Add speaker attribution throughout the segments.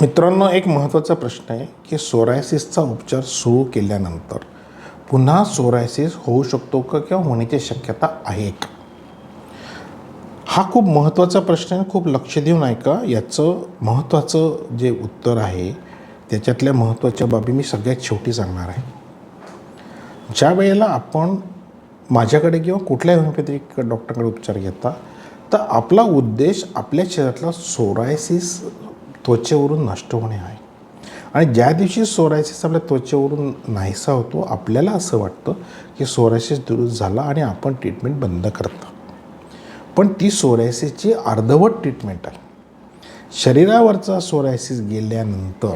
Speaker 1: मित्रांनो एक महत्त्वाचा प्रश्न आहे की सोरायसिसचा उपचार सुरू केल्यानंतर पुन्हा सोरायसिस होऊ शकतो का किंवा होण्याची शक्यता आहे का? हा खूप महत्त्वाचा प्रश्न आहे. खूप लक्ष देऊन ऐका. याचं महत्त्वाचं जे उत्तर आहे त्याच्यातल्या महत्त्वाच्या बाबी मी सगळ्यात शेवटी सांगणार आहे. ज्या वेळेला आपण माझ्याकडे किंवा कुठल्याही होमिओपॅथिक डॉक्टरकडे उपचार घेता तर आपला उद्देश आपल्या शरीरातला सोरायसिस त्वचेवरून नष्ट होणे आहे. आणि ज्या दिवशी सोरायसिस आपल्या त्वचेवरून नाहीसा होतो आपल्याला असं वाटतं की सोरायसिस दुरुस्त झाला आणि आपण ट्रीटमेंट बंद करतो. पण ती सोरायसिसची अर्धवट ट्रीटमेंट आहे. शरीरावरचा सोरायसिस गेल्यानंतर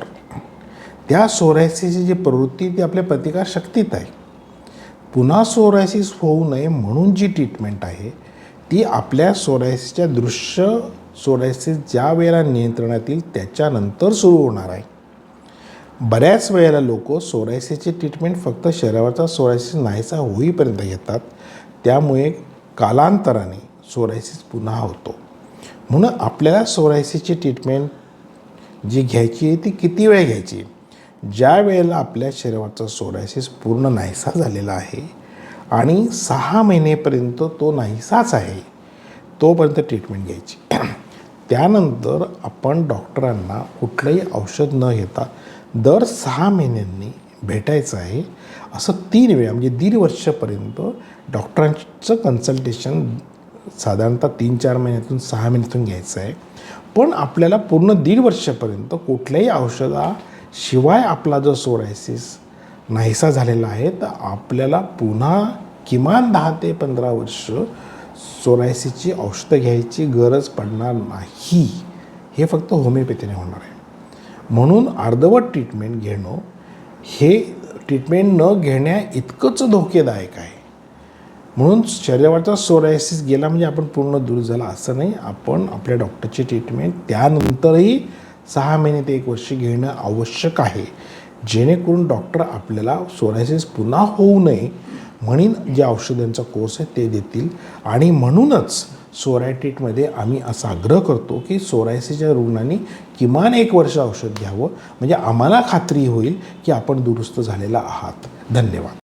Speaker 1: त्या सोरायसिसची जी प्रवृत्ती ती आपल्या प्रतिकारशक्तीत आहे. पुन्हा सोरायसिस होऊ नये म्हणून जी ट्रीटमेंट आहे ती आपल्या सोरायसिसच्या दृश्य सोरायसिस ज्या वेळेला नियंत्रणात येईल त्याच्यानंतर सुरू होणार आहे. बऱ्याच वेळेला लोक सोरायसेची ट्रीटमेंट फक्त शरीरावरचा सोरायसिस नाहीसा होईपर्यंत घेतात. त्यामुळे कालांतराने सोरायसिस पुन्हा होतो. म्हणून आपल्याला सोरायसिसची ट्रीटमेंट जी घ्यायची आहे ती किती वेळ घ्यायची? ज्या वेळेला आपल्या शरीरावरचा सोरायसिस पूर्ण नाहीसा झालेला आहे आणि सहा महिनेपर्यंत तो नाहीसाच आहे तोपर्यंत ट्रीटमेंट घ्यायची. त्यानंतर आपण डॉक्टरांना कुठलंही औषध न घेता दर सहा महिन्यांनी भेटायचं आहे. असं तीन वेळा म्हणजे दीड वर्षापर्यंत डॉक्टरांचं कन्सल्टेशन साधारणतः तीन चार महिन्यातून सहा महिन्यातून घ्यायचं आहे. पण आपल्याला पूर्ण दीड वर्षापर्यंत कुठल्याही औषधाशिवाय आपला जो सोरायसिस नाहीसा झालेला आहे तर आपल्याला पुन्हा किमान दहा ते पंधरा वर्ष सोरायसिसची औषधं घ्यायची गरज पडणार नाही. हे फक्त होमिओपॅथीने होणार आहे. म्हणून अर्धवट ट्रीटमेंट घेणं हे ट्रीटमेंट न घेण्या इतकंच धोकेदायक आहे. म्हणून शरीरावरचा सोरायसिस गेला म्हणजे आपण पूर्ण दूर झाला असं नाही. आपण आपल्या डॉक्टरची ट्रीटमेंट त्यानंतरही सहा महिने ते एक वर्ष घेणं आवश्यक आहे. जेणेकरून डॉक्टर आपल्याला सोरायसिस पुन्हा होऊ नये म्हणून जे औषधांचा कोर्स आहे ते देतील. आणि म्हणूनच सोरायटिटमध्ये आम्ही असा आग्रह करतो की सोरायसीच्या रुग्णांनी किमान एक वर्ष औषध घ्यावं. म्हणजे आम्हाला खात्री होईल की आपण दुरुस्त झालेला आहात. धन्यवाद.